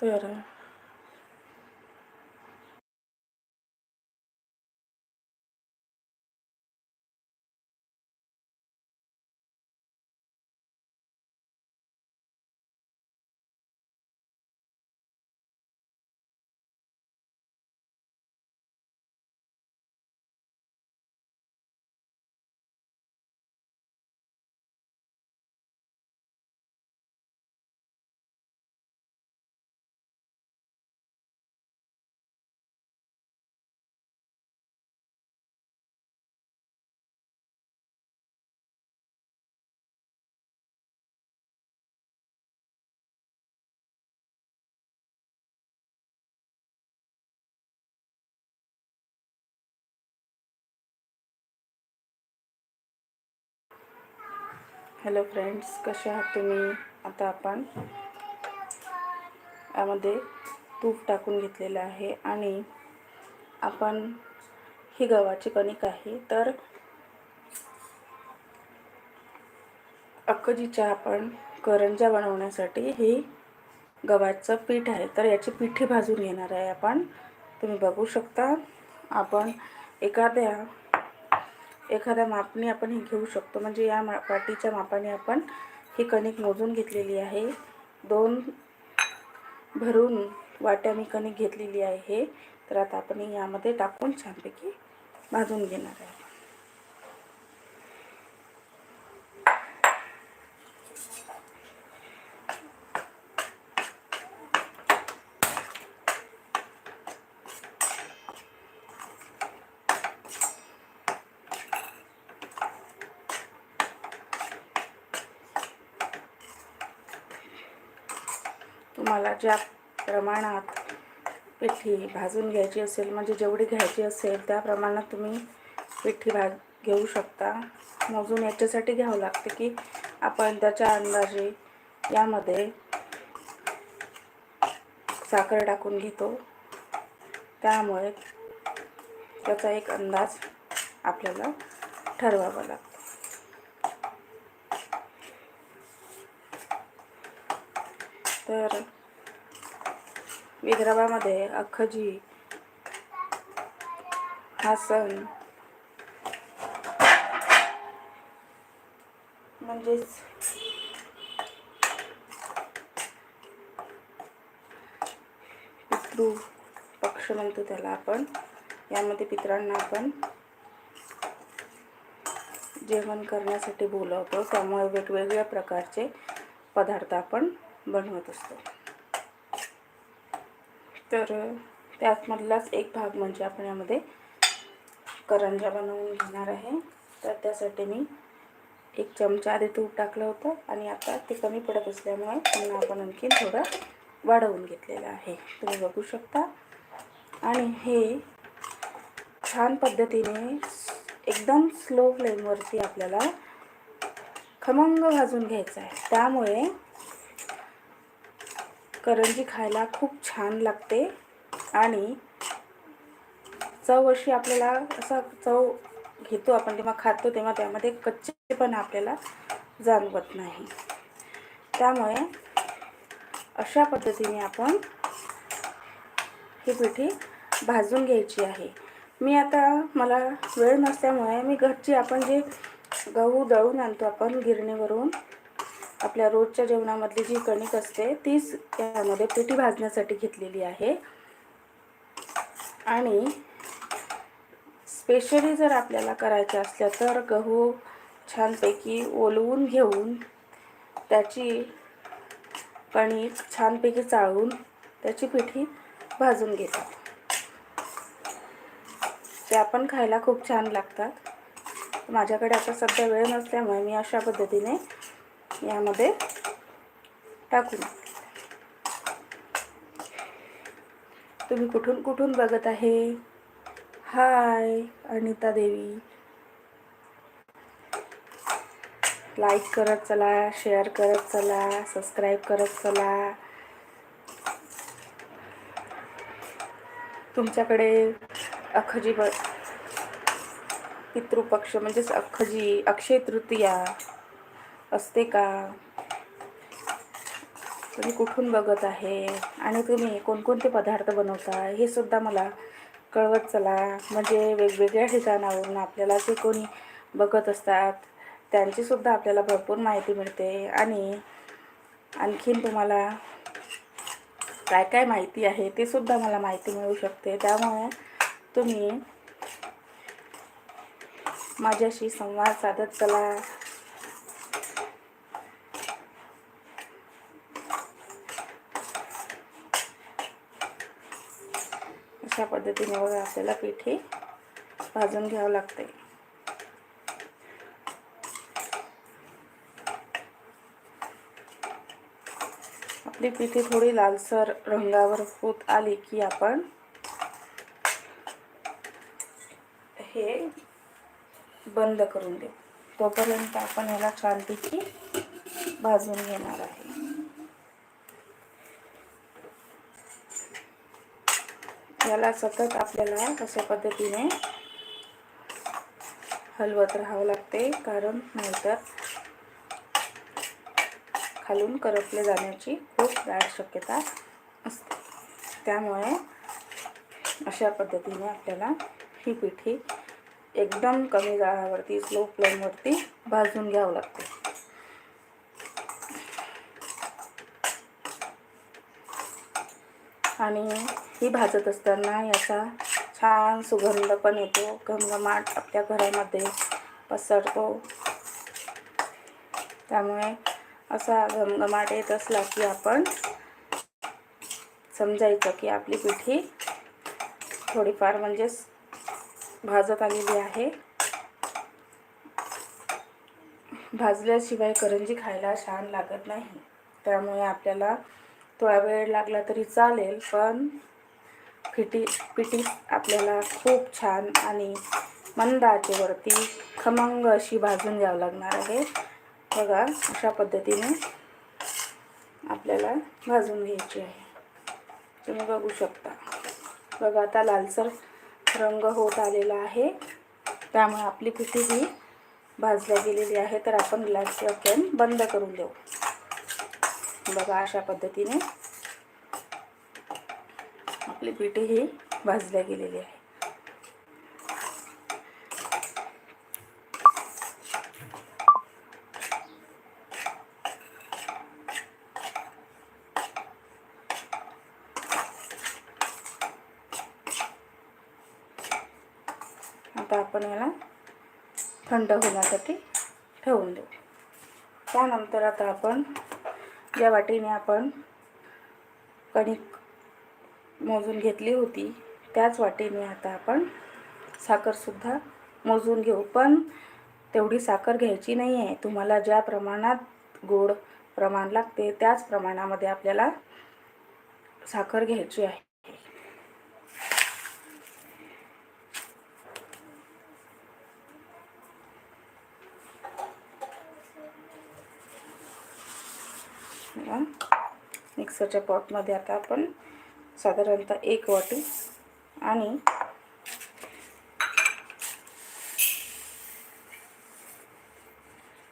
तर hello friends कसे आहात तुम्ही? आता आपण यामध्ये तूप टाकून घेतलेलं आहे आणि आपण ही गव्हाची कणिक आहे. तर अक्कजीच्या आपण करंजा बनवण्यासाठी ही गव्हाचं पीठ आहे. तर याची पिठी भाजून घेणार आहे आपण. तुम्ही बघू शकता. आपण एखाद्या एखाद्या मापने आपण हे घेऊ शकतो. म्हणजे या मा पाटीच्या मापाने आपण ही कणिक मोजून घेतलेली आहे. दोन भरून वाट्या मी कणिक घेतलेली आहे. तर आता आपण यामध्ये टाकून छानपैकी भाजून घेणार आहे. तुम्हाला ज्या प्रमाणात पिठी भाजून घ्यायची असेल म्हणजे जेवढी घ्यायची असेल त्या प्रमाणात तुम्ही पिठी भाज घेऊ शकता. मोजून याच्यासाठी घ्यावं लागते की आपण त्याच्या अंदाजे यामध्ये साखर टाकून घेतो. त्यामुळे त्याचा एक अंदाज आपल्याला ठरवावा लागतो. तर विदर्भामध्ये अख्खजी हा सण म्हणजेच पितृ पक्ष म्हणतो त्याला आपण. यामध्ये पितरांना आपण जेवण करण्यासाठी बोलवतो. त्यामुळे वेगवेगळ्या प्रकारचे पदार्थ आपण बनवत असतो. तर त्यातमधलाच एक भाग म्हणजे आपण यामध्ये करंजा बनवून घेणार आहे. तर त्यासाठी मी एक चमचा आधी तूप टाकलं होतं आणि आता ते कमी पडत असल्यामुळे पुन्हा आपण आणखी थोडं वाढवून घेतलेलं आहे. तुम्ही बघू शकता. आणि हे छान पद्धतीने एकदम स्लो फ्लेमवरती आपल्याला खमंग भाजून घ्यायचं आहे. त्यामुळे करंजी खायला खूप छान लागते. आणि चव अशी आपल्याला असा चव घेतो आपण जेव्हा खातो तेव्हा त्यामध्ये कच्चेपणा आपल्याला जाणवत नाही. त्यामुळे अशा पद्धतीने आपण ही पिठी भाजून घ्यायची आहे. मी आता मला वेळ नसल्यामुळे मी घरची आपण जे गहू दळून आणतो आपण गिरणीवरून आपल्या रोजच्या जेवणामधली जी कणिक असते तीच त्यामध्ये पिठी भाजण्यासाठी घेतलेली आहे. आणि स्पेशली जर आपल्याला करायच्या असल्या तर गहू छानपैकी ओलवून घेऊन त्याची कणिक छानपैकी चाळून त्याची पिठी भाजून घेतात. त्या पण खायला खूप छान लागतात. माझ्याकडे आता सध्या वेळ नसल्यामुळे मी अशा पद्धतीने यामध्ये टाकून तुम्ही कुठून कुठून बघत आहे? हाय अनिता देवी. लाईक करत चला शेअर करत चला सबस्क्राईब करत चला. तुमच्याकडे अखजी ब पितृपक्ष म्हणजेच अखजी अक्षय तृतीया. असते का? तुम्ही कुठून बघत आहे? आणि तुम्ही कोणकोणते पदार्थ बनवता? हे सुद्धा मला कळवत चला. म्हणजे वेगवेगळ्या ठिकाणावरून आपल्याला जे कोणी बघत असतात त्यांचीसुद्धा आपल्याला भरपूर माहिती मिळते. आणि आणखीन तुम्हाला काय काय माहिती आहे ते सुद्धा मला माहिती मिळू शकते. त्यामुळे तुम्ही माझ्याशी संवाद साधत चला. अशा पद्धतीने बघा आपल्याला पिठी भाजून घ्यावं लागते आपली पिठी थोडी लालसर रंगावर होत आली की आपण हे बंद करून देऊ. तोपर्यंत आपण ह्याला छानपैकी भाजून घेणार आहे. याला सतत आपल्याला अशा पद्धतीने हलवत राहावं लागते? कारण नाहीतर खालून करपले जाण्याची खूप दाट शक्यता असते. त्यामुळे अशा पद्धतीने आपल्याला ही पिठी एकदम कमी जाळावरती स्लो फ्लेमवरती भाजून घ्यावं लागते. आणि ही भाजत असताना याचा छान सुगंध पण येतो. घमघमाट आपल्या घरामध्ये पसरतो. त्यामुळे असा घमघमाट येत असला की आपण समजायचं की आपली पिठी थोडीफार म्हणजेच भाजत आलेली आहे. भाजल्याशिवाय करंजी खायला छान लागत नाही. त्यामुळे आपल्याला थोडा वेळ लागला तरी चालेल पण फिटी पिटी आपल्याला खूप छान आणि मंद आचेवरती खमंग अशी भाजून घ्यावं लागणार आहे. बघा अशा पद्धतीने आपल्याला भाजून घ्यायची आहे. तुम्ही बघू शकता. बघा आता लालसर रंग होत आलेला आहे. त्यामुळे आपली पिठी ही भाजल्या गेलेली आहे. तर आपण गॅसची फ्लेम बंद करून देऊ. बघा अशा पद्धतीने आपली हे ही भाजल्या गेलेली आहे. आता आपण याला थंड होण्यासाठी ठेवून देऊ. त्यानंतर आता आपण ज्या वाटीने आपण कणिक मोजून घेतली होती. त्याच वाटेने आता आपण साखरसुद्धा मोजून घेऊ. पण तेवढी साखर घ्यायची नाही आहे तुम्हाला ज्या प्रमाणात गोड प्रमाण लागते त्याच प्रमाणामध्ये आपल्याला साखर घ्यायची आहे. मिक्सरच्या पॉटमध्ये आता आपण साधारणतः एक वाटी. आणि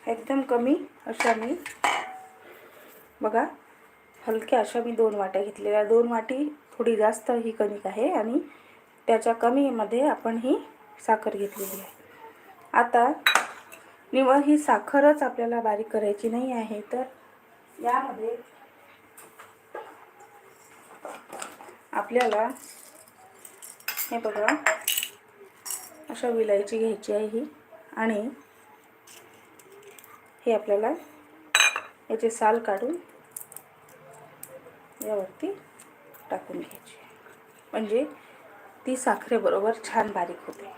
एकदम कमी अशा मी बघा हलक्या अशा मी दोन वाट्या घेतलेल्या. दोन वाटी थोडी जास्त ही कणिक आहे आणि त्याच्या कमीमध्ये आपण ही साखर घेतलेली आहे. आता निवड ही साखरच आपल्याला बारीक करायची नाही आहे तर यामध्ये आपल्याला हे बघा अशा विलायची घ्यायची आहे ही. आणि हे आपल्याला याचे साल काढून यावरती टाकून घ्यायची म्हणजे ती साखरेबरोबर छान बारीक होते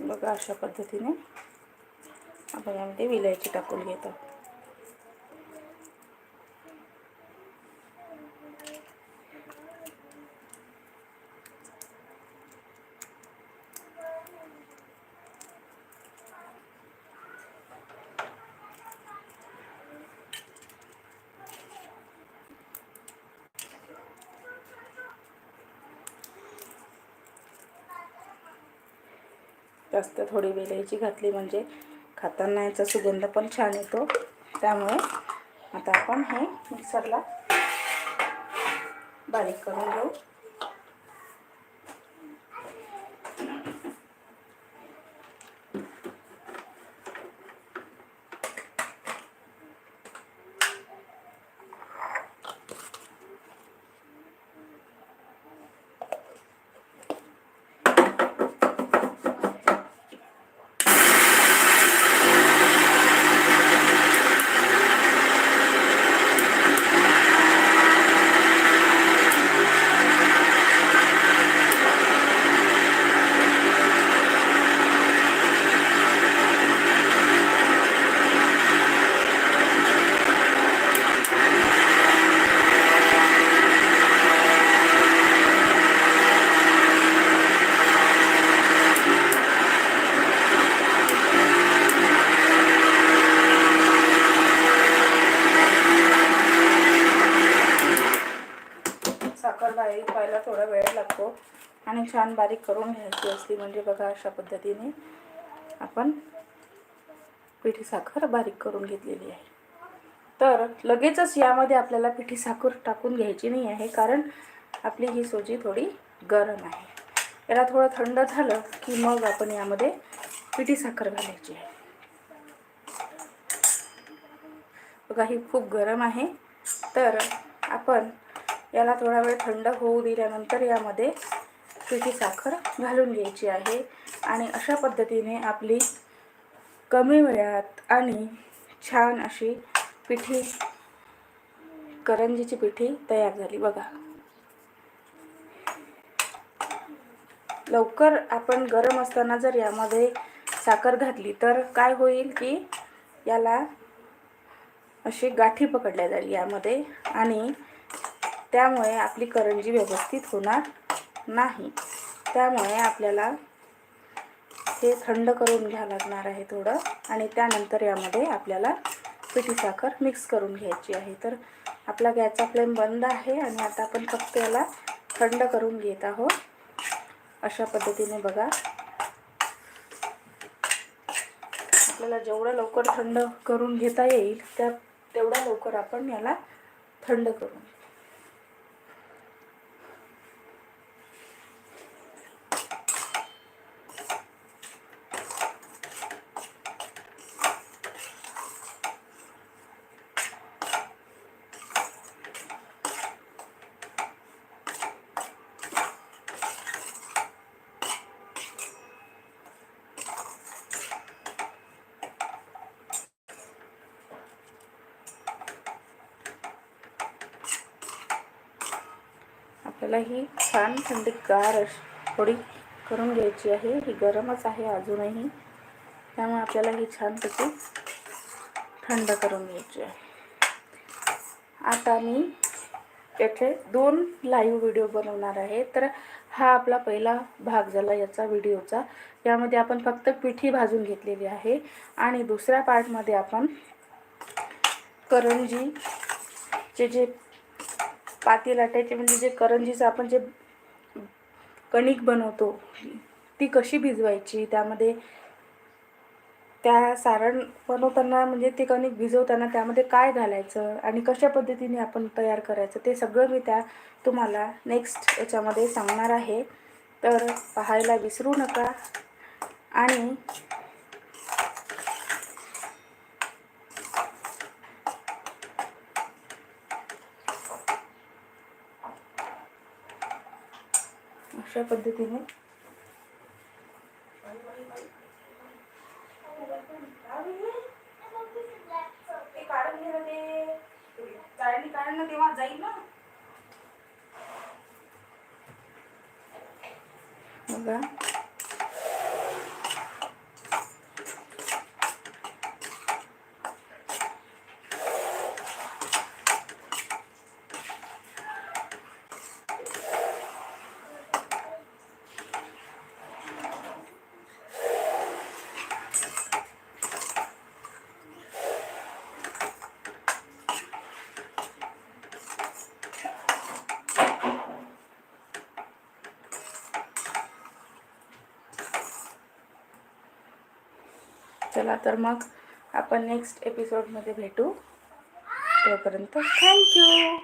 बघा अशा पद्धतीने आपण यामध्ये विलायची टाकून घेतो. असतं थोडी वेलायची घातली म्हणजे खाताना याचा सुगंध पण छान येतो. त्यामुळे आता आपण हे मिक्सरला बारीक करून घेऊ साखर बारीक व्हायला थोडा वेळ लागतो आणि छान बारीक करून घ्यायची असली म्हणजे बघा अशा पद्धतीने आपण पिठी साखर बारीक करून घेतलेली आहे. तर लगेचच यामध्ये आपल्याला पिठी साखर टाकून घ्यायची नाही आहे कारण आपली ही सोजी थोडी गरम आहे. याला थोडं थंड झालं की मग आपण यामध्ये पिठी साखर घालायची आहे. बघा ही खूप गरम आहे. तर आपण याला थोडा वेळ थंड होऊ दिल्यानंतर यामध्ये पिठी साखर घालून घ्यायची आहे. आणि अशा पद्धतीने आपली कमी वेळात आणि छान अशी पिठी करंजीची पिठी तयार झाली. बघा. लवकर आपण गरम असताना जर यामध्ये साखर घातली तर काय होईल की याला अशी गाठी पकडल्या जाईल यामध्ये. आणि त्यामुळे आपली करंजी व्यवस्थित होणार. नाही. त्यामुळे आपल्याला हे थंड करून घ्यावं लागणार आहे थोडं आणि त्यानंतर यामध्ये आपल्याला पिठी साखर मिक्स करून घ्यायची आहे. तर आपला गॅसचा फ्लेम बंद आहे आणि आता आपण फक्त याला थंड करून घेत आहोत. अशा पद्धतीने बघा. आपल्याला जेवढं लवकर थंड करून घेता येईल त्या तेवढ्या लवकर आपण याला थंड करून आपल्याला ही छान थंडीगार अशी थोडी करून घ्यायची आहे. ही गरमच आहे अजूनही. त्यामुळे आपल्याला ही छानपैकी थंड करून घ्यायची आहे. आता मी येथे दोन लाईव्ह व्हिडिओ बनवणार आहे. तर हा आपला पहिला भाग झाला याचा व्हिडिओचा यामध्ये आपण फक्त पिठी भाजून घेतलेली आहे. आणि दुसऱ्या पार्टमध्ये आपण करंजीचे जे पाती लाटायचे म्हणजे जे करंजीचं आपण जे कणिक बनवतो ती कशी भिजवायची? त्यामध्ये त्या सारण बनवताना म्हणजे ते कणिक भिजवताना त्यामध्ये काय घालायचं आणि कशा पद्धतीने आपण तयार करायचं ते सगळं मी त्या तुम्हाला नेक्स्ट याच्यामध्ये सांगणार आहे. तर पाहायला विसरू नका. आणि अशा पद्धतीने. तेव्हा जाईल ना. बघा. चला तर मग आपण नेक्स्ट एपिसोडमध्ये भेटू. तोपर्यंत थँक्यू